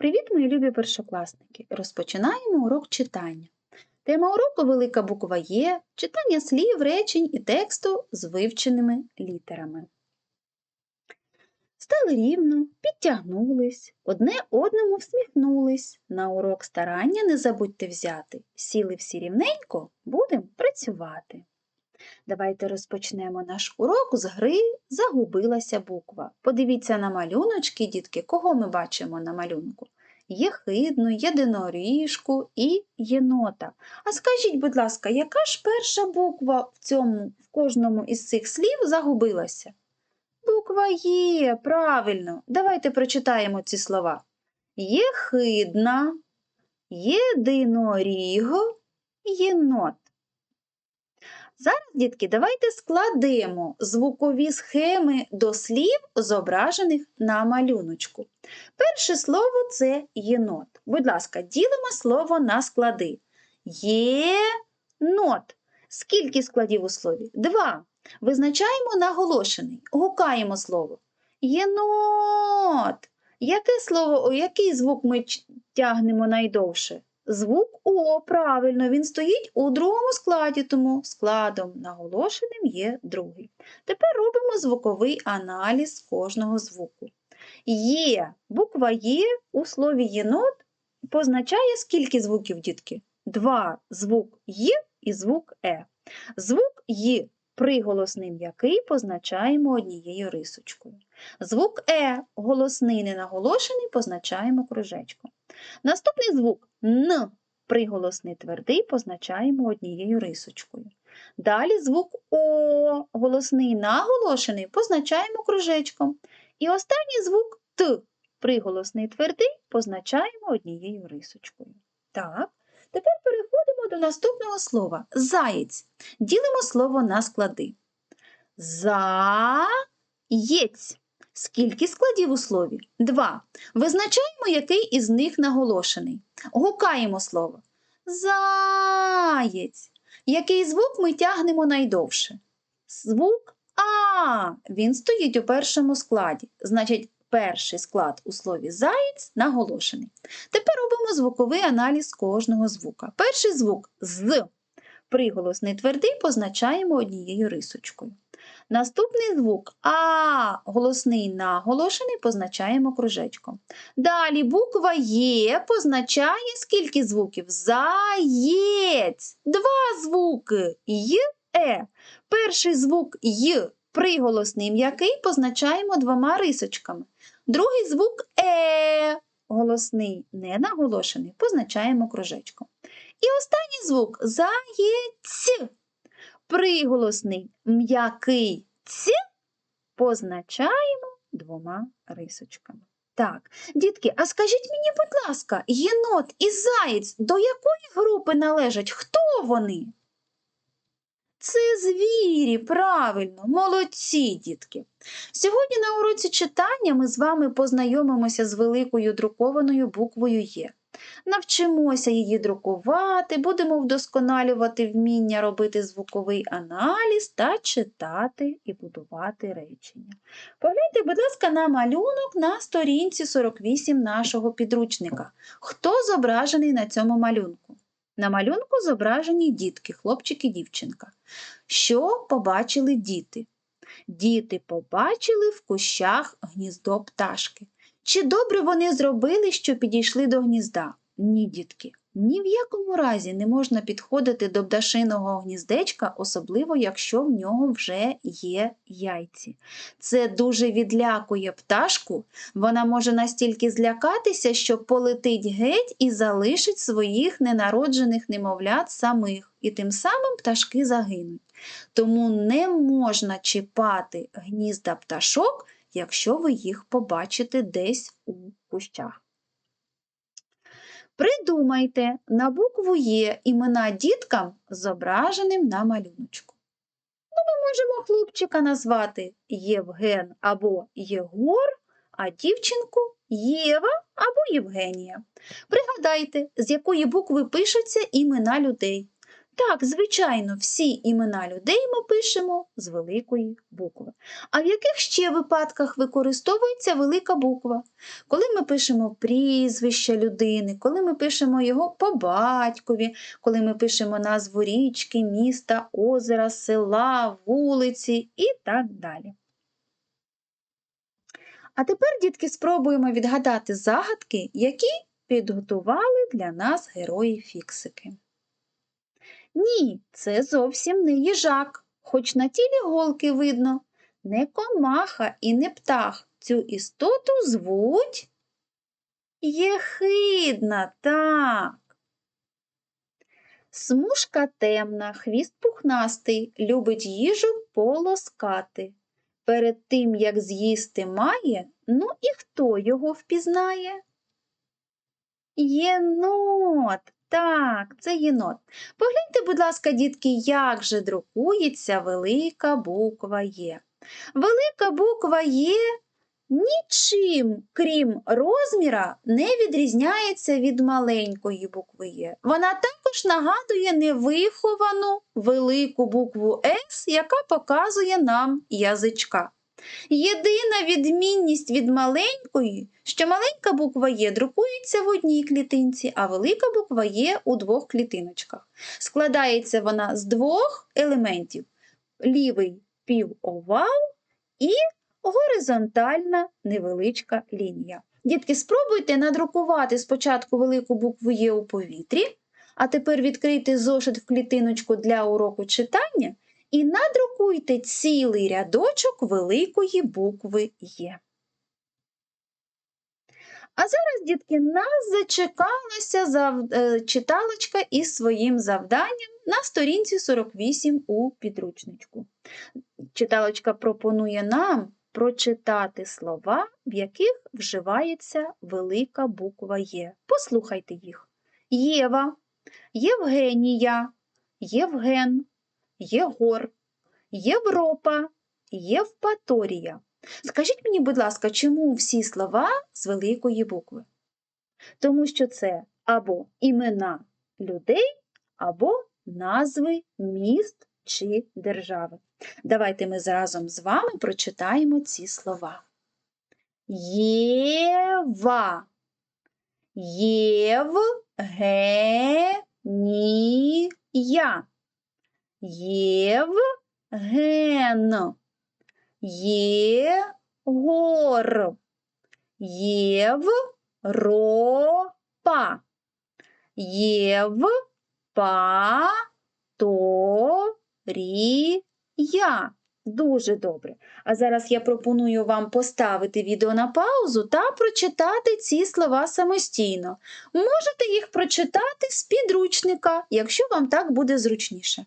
Привіт, мої любі першокласники! Розпочинаємо урок читання. Тема уроку велика буква Є, читання слів, речень і тексту з вивченими літерами. Стали рівно, підтягнулись, одне одному всміхнулись. На урок старання не забудьте взяти. Сіли всі рівненько, будемо працювати. Давайте розпочнемо наш урок з гри Загубилася буква. Подивіться на малюночки, дітки, кого ми бачимо на малюнку? Єхидну, єдиноріжку і єнота. А скажіть, будь ласка, яка ж перша буква в цьому, в кожному із цих слів загубилася? Буква Є, правильно. Давайте прочитаємо ці слова. Єхидна, єдиноріго, єнот. Зараз, дітки, давайте складемо звукові схеми до слів, зображених на малюночку. Перше слово це єнот. Будь ласка, ділимо слово на склади. Є-нот. Скільки складів у слові? Два. Визначаємо наголошений. Гукаємо слово. Єнот. Яке слово, який звук ми тягнемо найдовше? Звук О, правильно, він стоїть у другому складі, тому складом наголошеним є другий. Тепер робимо звуковий аналіз кожного звуку. Є, буква Є у слові єнот позначає скільки звуків, дітки? Два звук Є і звук Е. Звук Є приголосний м'який позначаємо однією рисочкою. Звук Е голосний ненаголошений позначаємо кружечком. Наступний звук Н приголосний твердий позначаємо однією рисочкою. Далі звук О голосний наголошений позначаємо кружечком. І останній звук Т приголосний твердий позначаємо однією рисочкою. Так, тепер переходимо до наступного слова заєць. Ділимо слово на склади. Заєць. Скільки складів у слові? Два. Визначаємо, який із них наголошений. Гукаємо слово. Заєць. Який звук ми тягнемо найдовше? Звук А. Він стоїть у першому складі. Значить, перший склад у слові заєць наголошений. Тепер робимо звуковий аналіз кожного звука. Перший звук з. Приголосний твердий позначаємо однією рисочкою. Наступний звук А, голосний наголошений, позначаємо кружечком. Далі буква Є позначає скільки звуків? Заєць. Два звуки Й, Е. Перший звук Й, приголосний м'який, позначаємо двома рисочками. Другий звук Е, голосний ненаголошений, позначаємо кружечком. І останній звук заєць приголосний м'який ць позначаємо двома рисочками. Так, дітки, а скажіть мені, будь ласка, єнот і заєць до якої групи належать? Хто вони? Це звірі, правильно, молодці, дітки. Сьогодні на уроці читання ми з вами познайомимося з великою друкованою буквою Є. Навчимося її друкувати, будемо вдосконалювати вміння робити звуковий аналіз та читати і будувати речення. Погляньте, будь ласка, на малюнок на сторінці 48 нашого підручника. Хто зображений на цьому малюнку? На малюнку зображені дітки, хлопчик і дівчинка. Що побачили діти? Діти побачили в кущах гніздо пташки. Чи добре вони зробили, що підійшли до гнізда? Ні, дітки. Ні в якому разі не можна підходити до пташиного гніздечка, особливо якщо в нього вже є яйці. Це дуже відлякує пташку. Вона може настільки злякатися, що полетить геть і залишить своїх ненароджених немовлят самих, і тим самим пташки загинуть. Тому не можна чіпати гнізда пташок, якщо ви їх побачите десь у кущах. Придумайте на букву Є імена діткам, зображеним на малюночку. Ну, ми можемо хлопчика назвати Євген або Єгор, а дівчинку Єва або Євгенія. Пригадайте, з якої букви пишуться імена людей. Так, звичайно, всі імена людей ми пишемо з великої букви. А в яких ще випадках використовується велика буква? Коли ми пишемо прізвище людини, коли ми пишемо його по батькові, коли ми пишемо назву річки, міста, озера, села, вулиці і так далі. А тепер, дітки, спробуємо відгадати загадки, які підготували для нас герої фіксики. Ні, це зовсім не їжак, хоч на тілі голки видно. Не комаха і не птах. Цю істоту звуть Єхидна, так. Смужка темна, хвіст пухнастий, любить їжу полоскати. Перед тим, як з'їсти має, ну і хто його впізнає? Єнот, так, це єнот. Погляньте, будь ласка, дітки, як же друкується велика буква Є. Велика буква Є нічим, крім розміра, не відрізняється від маленької букви Є. Вона також нагадує невиховану велику букву С, яка показує нам язичка. Єдина відмінність від маленької, що маленька буква Є друкується в одній клітинці, а велика буква Є у двох клітиночках. Складається вона з двох елементів: лівий півовал і горизонтальна невеличка лінія. Дітки, спробуйте надрукувати спочатку велику букву Є у повітрі, а тепер відкрийте зошит в клітиночку для уроку читання і надрукуйте цілий рядочок великої букви Є. А зараз, дітки, нас зачекалася зав... е, читалочка із своїм завданням на сторінці 48 у підручничку. Читалочка пропонує нам прочитати слова, в яких вживається велика буква Є. Послухайте їх. Єва, Євгенія, Євген, Єгор, Європа, Євпаторія. Скажіть мені, будь ласка, чому всі слова з великої букви? Тому що це або імена людей, або назви міст чи держави. Давайте ми разом з вами прочитаємо ці слова. Єва, Євгенія, Євген, Єгор, Європа, Євпаторія. Дуже добре. А зараз я пропоную вам поставити відео на паузу та прочитати ці слова самостійно. Можете їх прочитати з підручника, якщо вам так буде зручніше.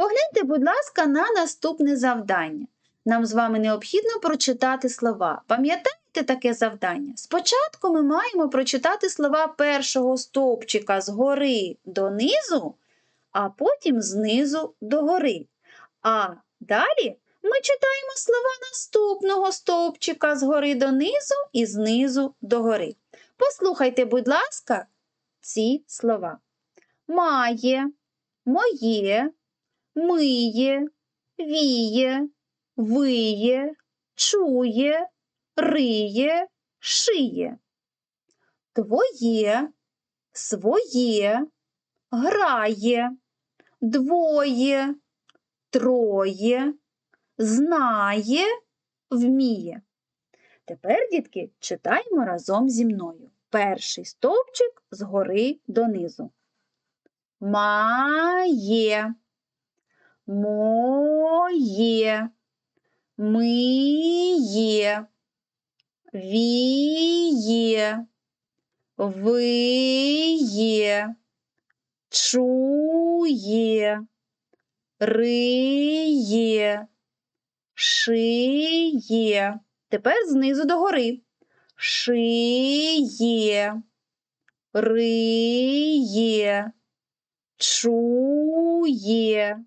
Погляньте, будь ласка, на наступне завдання. Нам з вами необхідно прочитати слова. Пам'ятаєте таке завдання? Спочатку ми маємо прочитати слова першого стовпчика згори донизу, а потім знизу догори. А далі ми читаємо слова наступного стовпчика згори донизу і знизу догори. Послухайте, будь ласка, ці слова. Має, моє, миє, віє, виє, чує, риє, шиє. Твоє, своє, грає, двоє, троє, знає, вміє. Тепер, дітки, читаємо разом зі мною. Перший стовпчик згори донизу. Має, моє, миє, віє, виє, чує, риє, шиє. Тепер знизу догори. Шиє, риє, чує,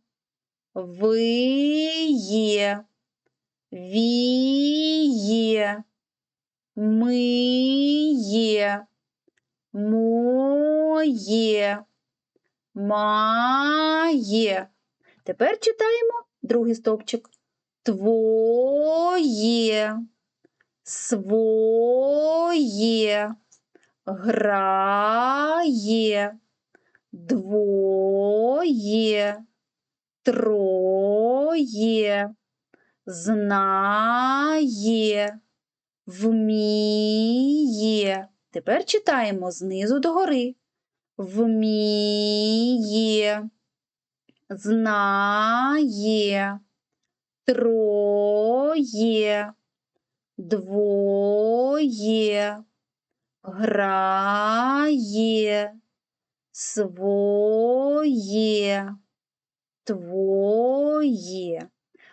виє, віє, миє, моє, Має. Тепер читаємо другий стовпчик. Твоє, своє, грає, двоє, троє, знає, вміє. Тепер читаємо знизу догори. Вміє, знає, троє, двоє, грає, своє, твоє.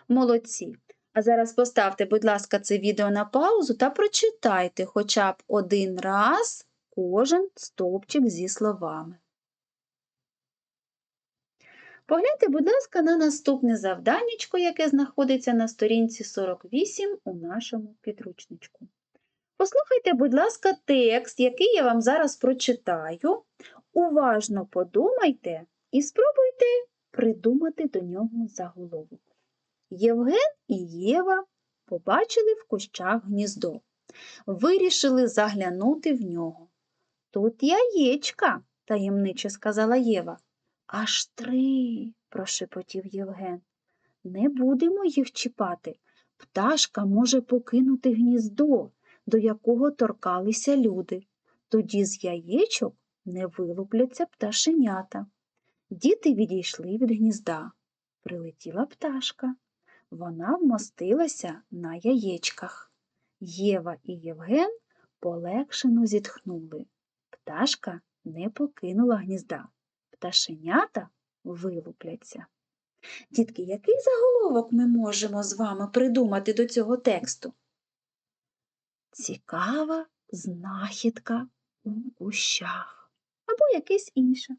Молодці. А зараз поставте, будь ласка, це відео на паузу та прочитайте хоча б один раз кожен стовпчик зі словами. Погляньте, будь ласка, на наступне завданнячко, яке знаходиться на сторінці 48 у нашому підручничку. Послухайте, будь ласка, текст, який я вам зараз прочитаю. Уважно подумайте і спробуйте придумати до нього заголовок. Євген і Єва побачили в кущах гніздо, вирішили заглянути в нього. Тут яєчка, таємниче сказала Єва. Аж три, прошепотів Євген. Не будемо їх чіпати. Пташка може покинути гніздо, до якого торкалися люди. Тоді з яєчок не вилупляться пташенята. Діти відійшли від гнізда. Прилетіла пташка. Вона вмостилася на яєчках. Єва і Євген полегшено зітхнули. Пташка не покинула гнізда. Пташенята вилупляться. Дітки, який заголовок ми можемо з вами придумати до цього тексту? Цікава знахідка у кущах або якесь інше.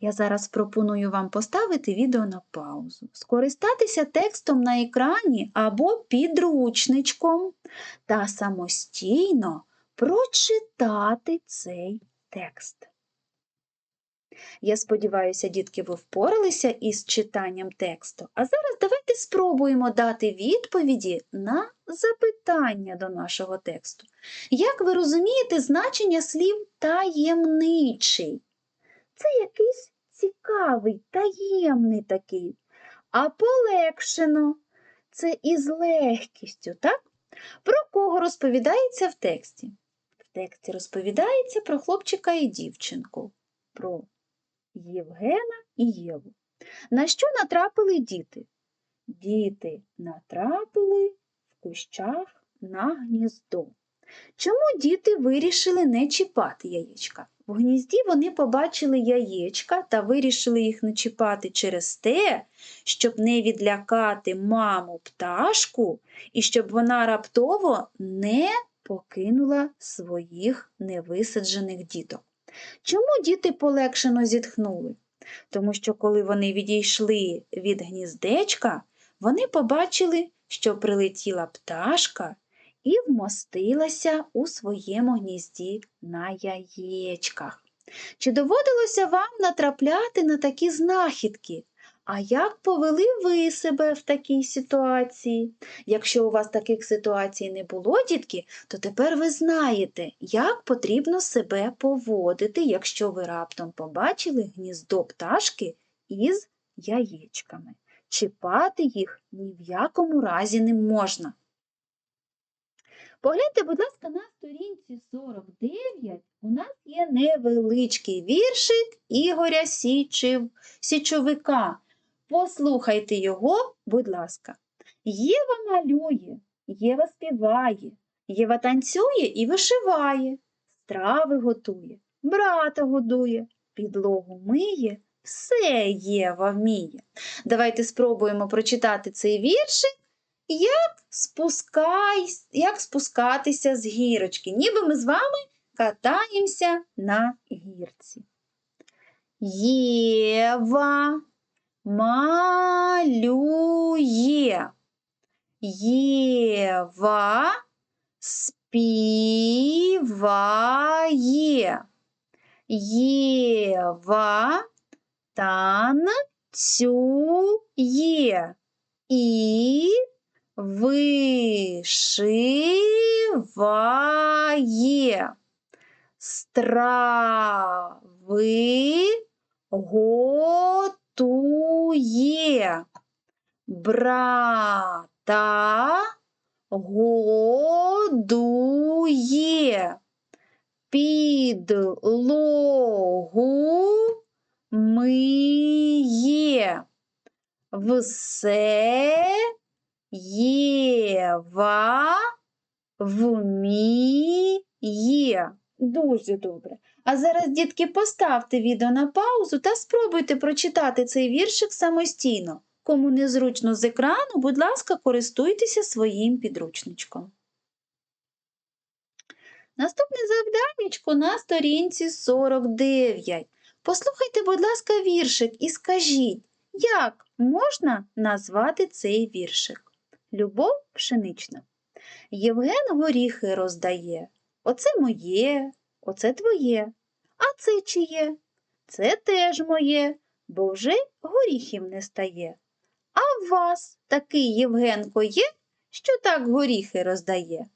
Я зараз пропоную вам поставити відео на паузу, скористатися текстом на екрані або підручничком та самостійно прочитати цей текст. Я сподіваюся, дітки, ви впоралися із читанням тексту. А зараз давайте спробуємо дати відповіді на запитання до нашого тексту. Як ви розумієте значення слів таємничий? Це якийсь цікавий, таємний такий, а полегшено це із легкістю, так? Про кого розповідається в тексті? В тексті розповідається про хлопчика і дівчинку, про Євгена і Єву. На що натрапили діти? Діти натрапили в кущах на гніздо. Чому діти вирішили не чіпати яєчка? В гнізді вони побачили яєчка та вирішили їх не чіпати через те, щоб не відлякати маму пташку і щоб вона раптово не покинула своїх невисаджених діток. Чому діти полегшено зітхнули? Тому що, коли вони відійшли від гніздечка, вони побачили, що прилетіла пташка і вмостилася у своєму гнізді на яєчках. Чи доводилося вам натрапляти на такі знахідки? А як повели ви себе в такій ситуації? Якщо у вас таких ситуацій не було, дітки, то тепер ви знаєте, як потрібно себе поводити, якщо ви раптом побачили гніздо пташки із яєчками. Чіпати їх ні в якому разі не можна. Погляньте, будь ласка, на сторінці 49 у нас є невеличкий віршик Ігоря Січів, Січовика. Послухайте його, будь ласка. Єва малює, Єва співає, Єва танцює і вишиває, страви готує, брата годує, підлогу миє, все Єва вміє. Давайте спробуємо прочитати цей віршик як спускай, як спускатися з гірочки, ніби ми з вами катаємося на гірці. Єва малює. Єва співає. Єва танцює і вишиває. Страви готує. Брата годує. Підлогу миє. Все Єва вміє. Дуже добре. А зараз, дітки, поставте відео на паузу та спробуйте прочитати цей віршик самостійно. Кому незручно з екрану, будь ласка, користуйтеся своїм підручничком. Наступне завданнячко на сторінці 49. Послухайте, будь ласка, віршик і скажіть, як можна назвати цей віршик? Любов пшенична. Євген горіхи роздає. Оце моє, оце твоє. А це чиє? Це теж моє, бо вже горіхів не стає. А в вас такий Євгенко є, що так горіхи роздає?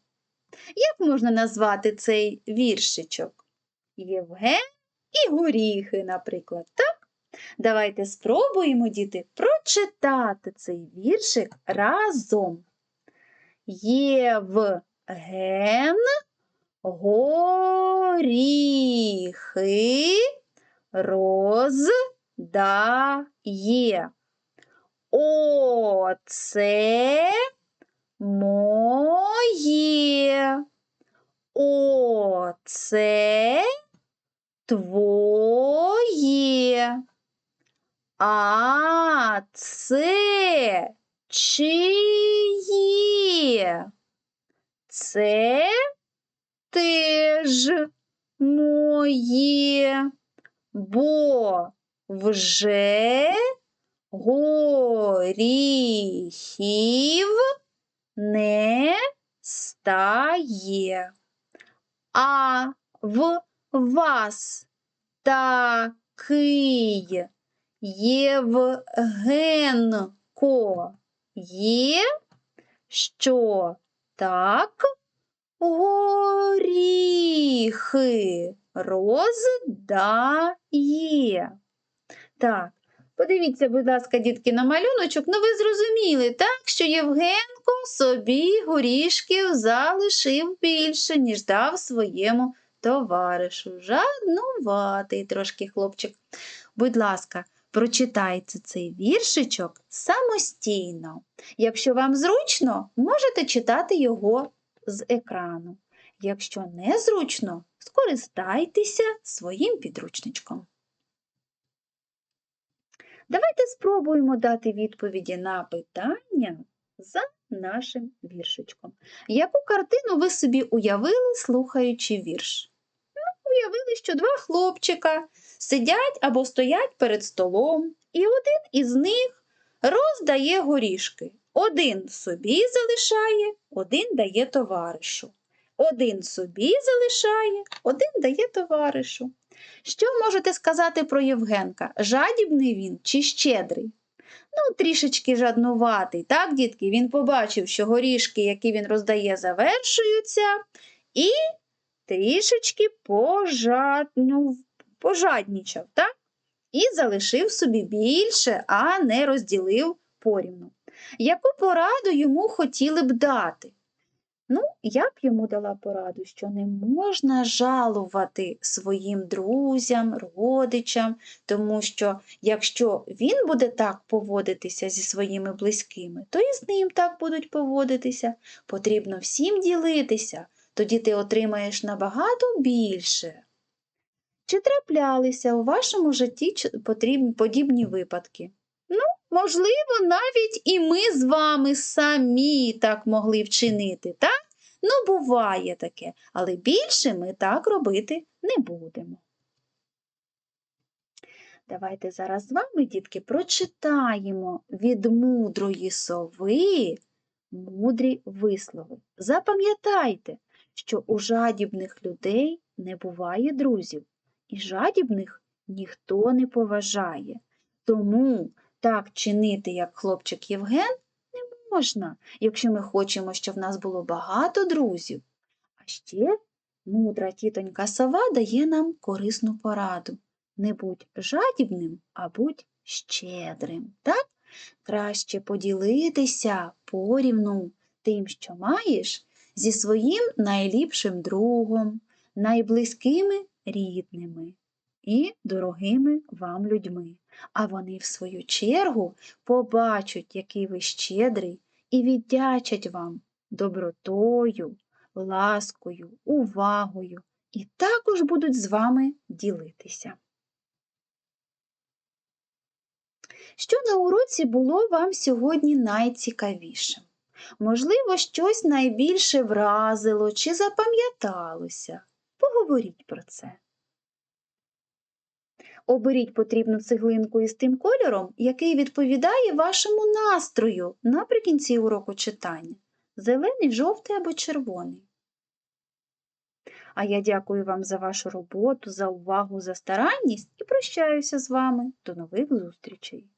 Як можна назвати цей віршичок? Євген і горіхи, наприклад, так? Давайте спробуємо, діти, прочитати цей віршик разом. Євген горіхи роздає. Оце моє. Оце твоє. А це чиє? Це теж моє, бо вже горіхів не стає. А в вас такий Євгенко є, що так горіхи роздає. Так, подивіться, будь ласка, дітки, на малюночок. Ну, ви зрозуміли, так, що Євгенко собі горішків залишив більше, ніж дав своєму товаришу. Жаднуватий трошки хлопчик. Будь ласка, прочитайте цей віршичок самостійно. Якщо вам зручно, можете читати його з екрану. Якщо незручно, скористайтеся своїм підручничком. Давайте спробуємо дати відповіді на питання за нашим віршичком. Яку картину ви собі уявили, слухаючи вірш? Уявили, що два хлопчика сидять або стоять перед столом, і один із них роздає горішки. Один собі залишає, один дає товаришу. Один собі залишає, один дає товаришу. Що можете сказати про Євгенка? Жадібний він чи щедрий? Ну, трішечки жаднуватий, так, дітки? Він побачив, що горішки, які він роздає, завершуються, і трішечки пожаднув, пожаднічав, так? І залишив собі більше, а не розділив порівну. Яку пораду йому хотіли б дати? Ну, я б йому дала пораду, що не можна жалувати своїм друзям, родичам, тому що якщо він буде так поводитися зі своїми близькими, то і з ним так будуть поводитися. Потрібно всім ділитися, тоді ти отримаєш набагато більше. Чи траплялися у вашому житті подібні випадки? Ну, можливо, навіть і ми з вами самі так могли вчинити, так? Ну, буває таке, але більше ми так робити не будемо. Давайте зараз з вами, дітки, прочитаємо від мудрої сови мудрі вислови. Запам'ятайте, що у жадібних людей не буває друзів, і жадібних ніхто не поважає. Тому так чинити, як хлопчик Євген, не можна, якщо ми хочемо, щоб в нас було багато друзів. А ще мудра тітонька сова дає нам корисну пораду. Не будь жадібним, а будь щедрим. Так? Краще поділитися порівну тим, що маєш, зі своїм найліпшим другом, найблизькими рідними і дорогими вам людьми. А вони, в свою чергу, побачать, який ви щедрий, і віддячать вам добротою, ласкою, увагою, і також будуть з вами ділитися. Що на уроці було вам сьогодні найцікавішим? Можливо, щось найбільше вразило чи запам'яталося. Поговоріть про це. Оберіть потрібну цеглинку із тим кольором, який відповідає вашому настрою наприкінці уроку читання. Зелений, жовтий або червоний. А я дякую вам за вашу роботу, за увагу, за старанність і прощаюся з вами. До нових зустрічей!